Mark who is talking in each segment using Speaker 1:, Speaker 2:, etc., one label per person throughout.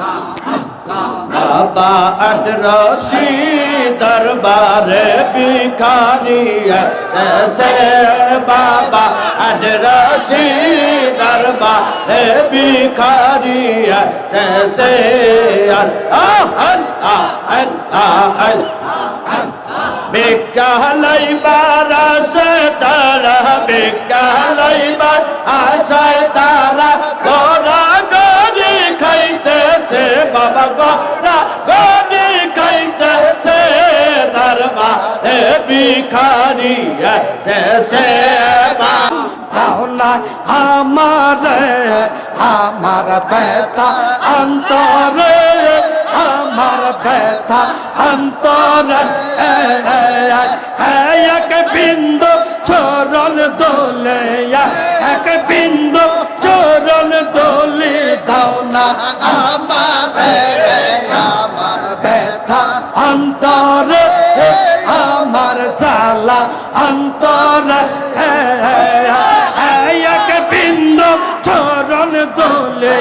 Speaker 1: বাবা আটরশি দরবারে ভিখারি সে বাবা আটরশি দরবারে ভিখারি সে বিকালাই বারাসে তারা বিকালাই বার আশায় তারা ভিখারি সে
Speaker 2: পাওনা আমার আমার ব্যথা অন্তরে, আমার ব্যথা অন্তরে। এক বিন্দু চরণ দোলে, এক বিন্দু চরণ দোলে, দাও না আমার আমার অন্তরে এক বিন্দু চরণ দোলে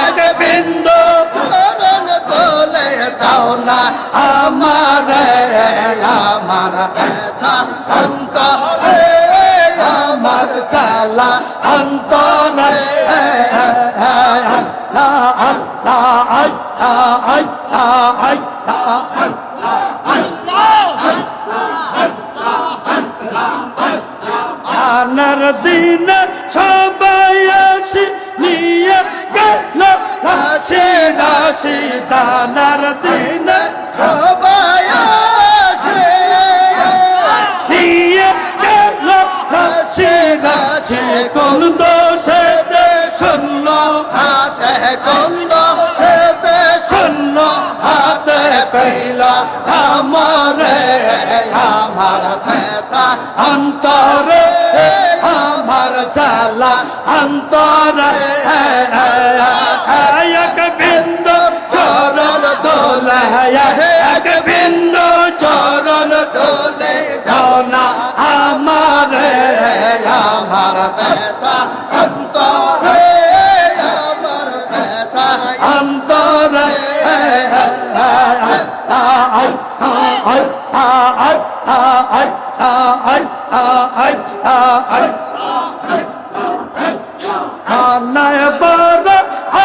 Speaker 2: এক বিন্দু চরণ দোলে দাও না আমার আমার ব্যথা অন্তরে আমার জালা অন্তরে আল্লাহ আনার দিন সবাই আসি, নিয়ে গেল রাশি রাশি দানার দিন সবাই আসি। নিয়ে গেল রাশি রাশি, কোন দোষে শূন্য, হাতে কোন দোষে শূন্য, হাতে আমারে, আমার পেতা, অন্তরে অন্তরে এক বিন্দু চরণ দোলে এক বিন্দু চরণ দোলে না আমার আমার ব্যথা অন্তরে আমার ব্যথা অন্তরে আনায় বড়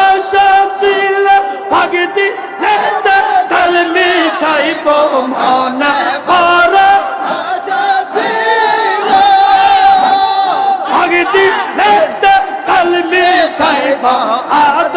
Speaker 2: আশা ছিল, ভাগতি নেতা তাল মিশাইব মনা বড় আশা ছিল ভাগতি নেতা তাল মিশাইব আদর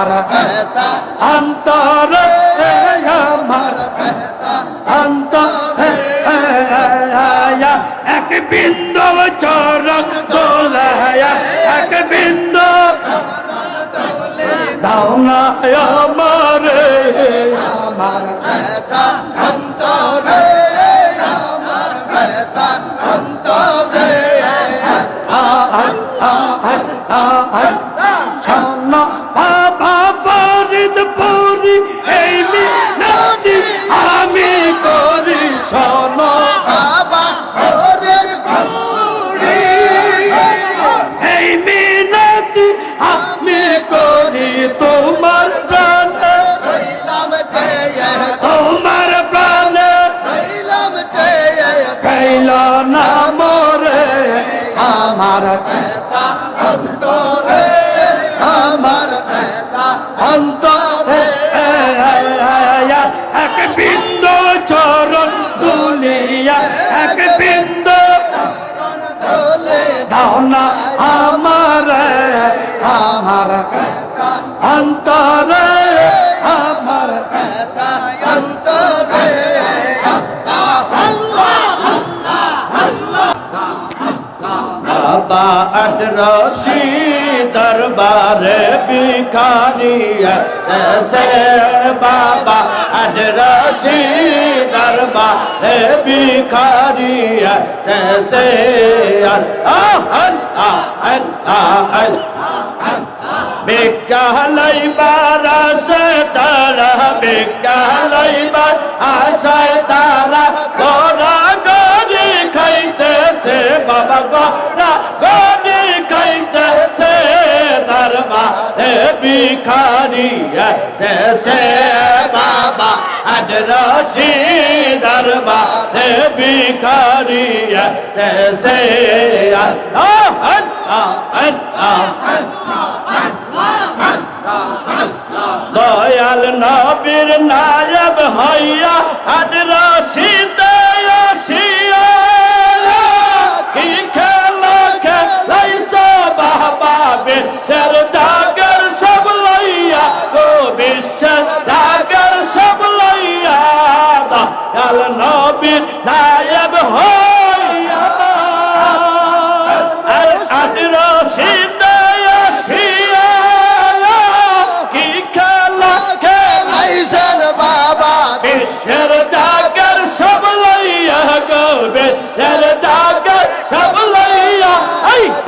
Speaker 2: আমার
Speaker 3: অন্তরে আমার।
Speaker 2: অন্তরে এক বিন্দু চরণ দোলায়া। এক বিন্দু দাও না আমার আমার। আমি করি তোমার প্রাণে।
Speaker 3: রইলাম চেয়ে
Speaker 2: তোমার প্রাণে।
Speaker 3: রইলাম চেয়ে
Speaker 2: ফেল না মরে। আমার
Speaker 3: ব্যথা অন্তরে আমার
Speaker 2: অন্তরে। এক বিন্দু চরণ দুলিয়া এক বিন্দু দাও না আমার অন্তরে আমার
Speaker 3: অন্তরে
Speaker 1: বাবা আটরশি দরবারে ভিখারি সে বাবা
Speaker 2: আজ রশি দরবারে ভিখারি সে আর আহন আহন আহন বিকালাই বারাস তারা বিকালাই বার আশায় তারা। গোরা গরি খাইতেছে বাবা গোরা গরি খাইতেছে। দরবারে ভিখারি সে বাবা, আজ রশি দরবারে ভিখারি সে সে আহন আহন আহন দয়াল নবীর নায়ব হইয়া আজ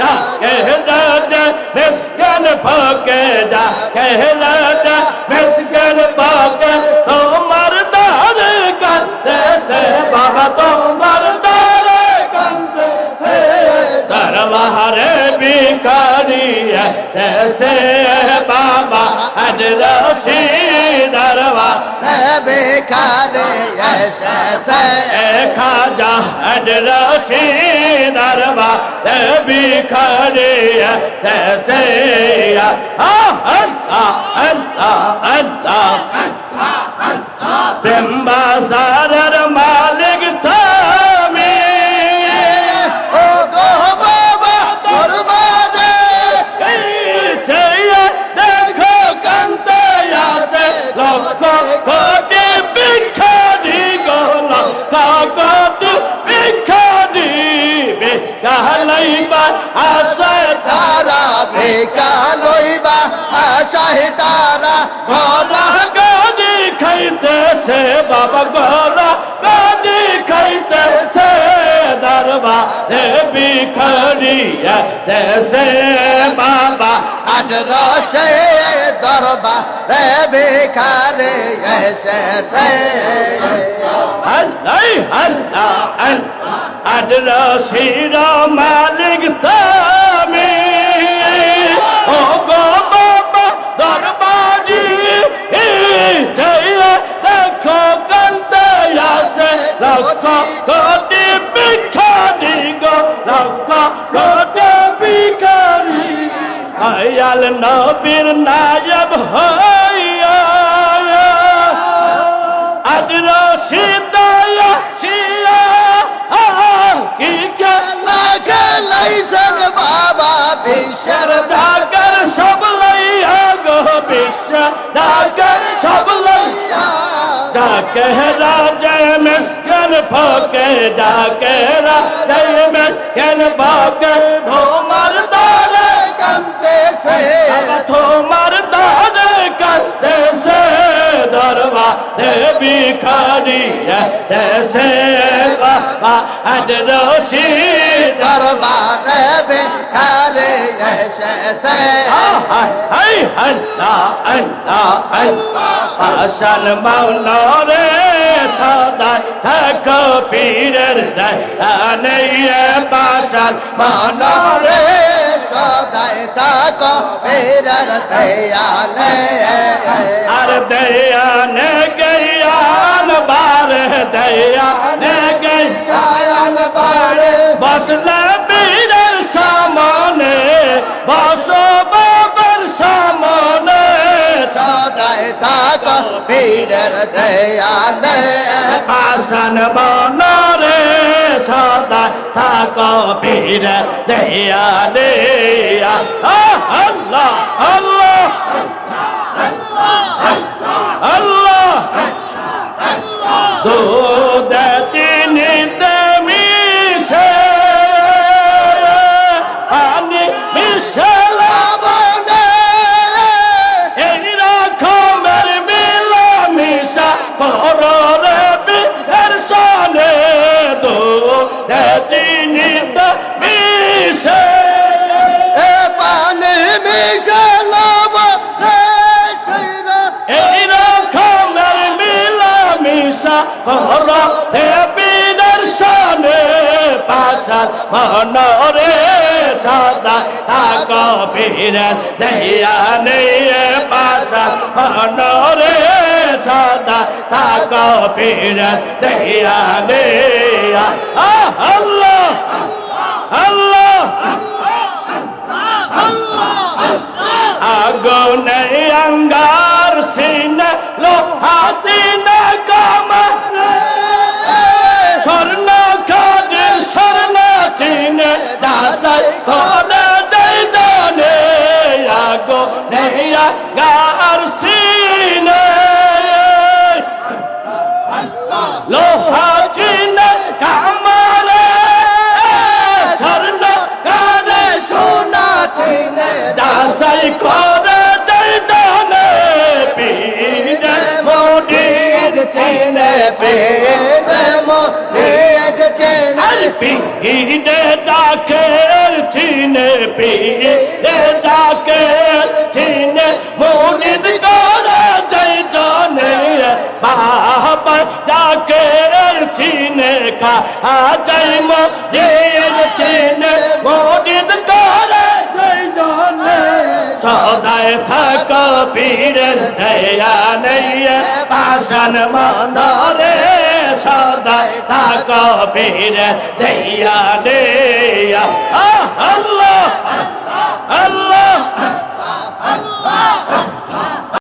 Speaker 2: ডাকে রাজা মিসকান ফাকে ডাকে রাজা মিসকান ফাকে তোমার দার কান্দে সে বাবা তোমার দার কান্দে সে দরবারে ভিখারি সে বাবা আজ রশি দরবার
Speaker 4: বেকারে
Speaker 2: খাজা আজ রশি দরবার ভিখারি সে সে আল্লাহ আল্লাহ আল্লাহ প্রেম বাজারের মালিক খাইতেছে বাবা গলা গাদি খাইতেছে দরবা রে ভিখারি সে সে বাবা
Speaker 4: আজ রসে দরবারে বেকারে এসেছে
Speaker 2: আল্লাহ আল্লাহ আল্লাহ আদর শির নবীর নায়ব হইয়া আজ রশিদায়া শিয়া কি
Speaker 4: লাগে লাইসেন বাবা বিশ্বের
Speaker 2: দাগর সব লইয়া গো বিশ্ব দাগর সব লইয়া। ডাকে রাজয় মিসকন, ফকে ডাকে রাজয় মিসকন, ফকে রশি
Speaker 4: দরবারে বেকারে এসেছে।
Speaker 2: হাই আল্লাহ আল্লাহ আল্লাহ আসান মাওলারে সদা থাকো পীরের দয়ানে পাশান মাওলারে
Speaker 4: মনরে সদাই তাকো মেরার দয়ালে
Speaker 2: আর দয়ানে গয়ান বার দয়ানে
Speaker 4: মেরার দয়ালে।
Speaker 2: পাশান বনরে সদা থাক বীর দয়ালে। দেয়া আল্লাহ আল্লাহ আল্লাহ। মিলামিশা হর হে বিনের সনে পাশার মনরে সদা থাক বীরের দয়া নেই পাশার মনরে সদা থাক বীরের দয়া নেই আল্লাহ আল্লাহ, আগুনে অঙ্গার সিনে লোহা চিনে পেরে
Speaker 4: মোহিত চিনে।
Speaker 2: পীরে ডাকে চিনে পীরে ডাকে চিনে। মুরিদ করে দেই জানে বাবা ডাকে চিনে খা যাই মুরিদ চিনে। মুরিদ করে দেই জানে সদায় থাক পীরের দয়া নেই পাশান মনরে সদায় থাক পীরের দয়া নেই আল্লাহ আল্লাহ।